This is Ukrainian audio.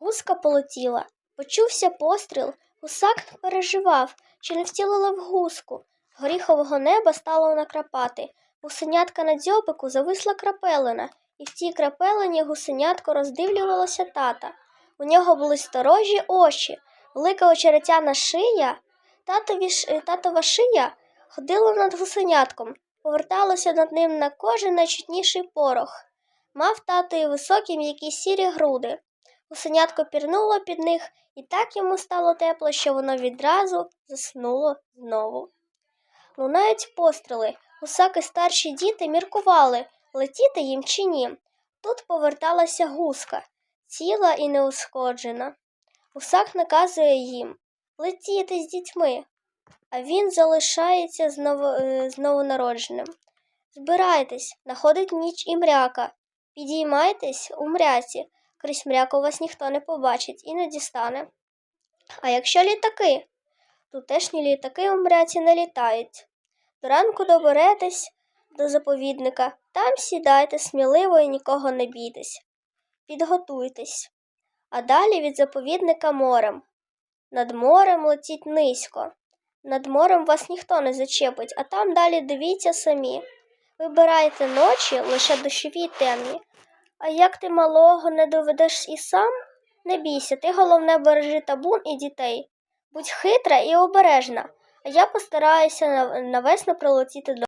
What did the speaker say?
Гуска полетіла. Почувся постріл. Гусак переживав, чи не втілила в гуску. Горіхового неба стало накрапати. Гусенятка на дзьобику зависла крапелина, і в тій крапелині гусенятко роздивлювалося тата. У нього були сторожі очі, велика очеретяна шия, татові, ш- е, татова шия ходила над гусенятком, поверталася над ним на кожен найчутніший порох. Мав тато і високі м'які сірі груди. Гусенятко пірнуло під них, і так йому стало тепло, що воно відразу заснуло знову. Лунають постріли. Гусак і старші діти міркували, летіти їм чи ні. Тут поверталася гуска, ціла і неушкоджена. Гусак наказує їм летіти з дітьми, а він залишається з, ново, е, з. Збирайтесь, находить ніч і мряка. Підіймайтесь у мряці, крізь мряку вас ніхто не побачить і не дістане. А якщо літаки? Тутешні літаки у мряці не літають. До ранку доберетесь до заповідника, там сідайте сміливо і нікого не бійтесь. Підготуйтесь. А далі від заповідника морем. Над морем летіть низько. Над морем вас ніхто не зачепить, а там далі дивіться самі. Вибирайте ночі лише дощові й темні. А як ти малого не доведеш і сам? Не бійся, ти головне бережи табун і дітей. Будь хитра і обережна, а я постараюся на- навесно прилетіти до.